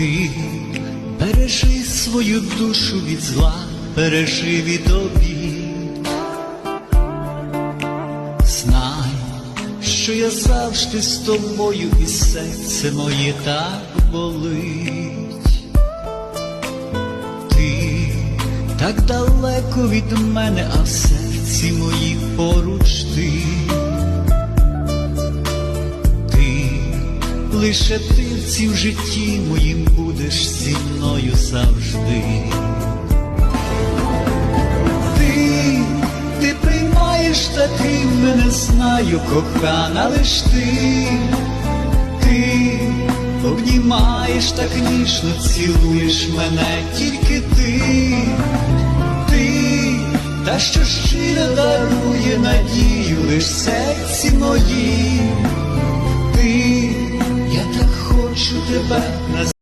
Ти бережи свою душу від зла, бережи від обід. Знай, що я завжди з тобою, і серце моє так болить. Ти так далеко від мене, а в серці моїй поруч ти. Лише ти в цім житті будеш зі мною завжди. Ти, ти приймаєш таким, мене знаю, кохана, лиш ти, ти обнімаєш так ніжно, цілуєш мене, тільки ти, ти, та що щиро дарує надію лиш серці моїм. Ти, я так хочу тебе на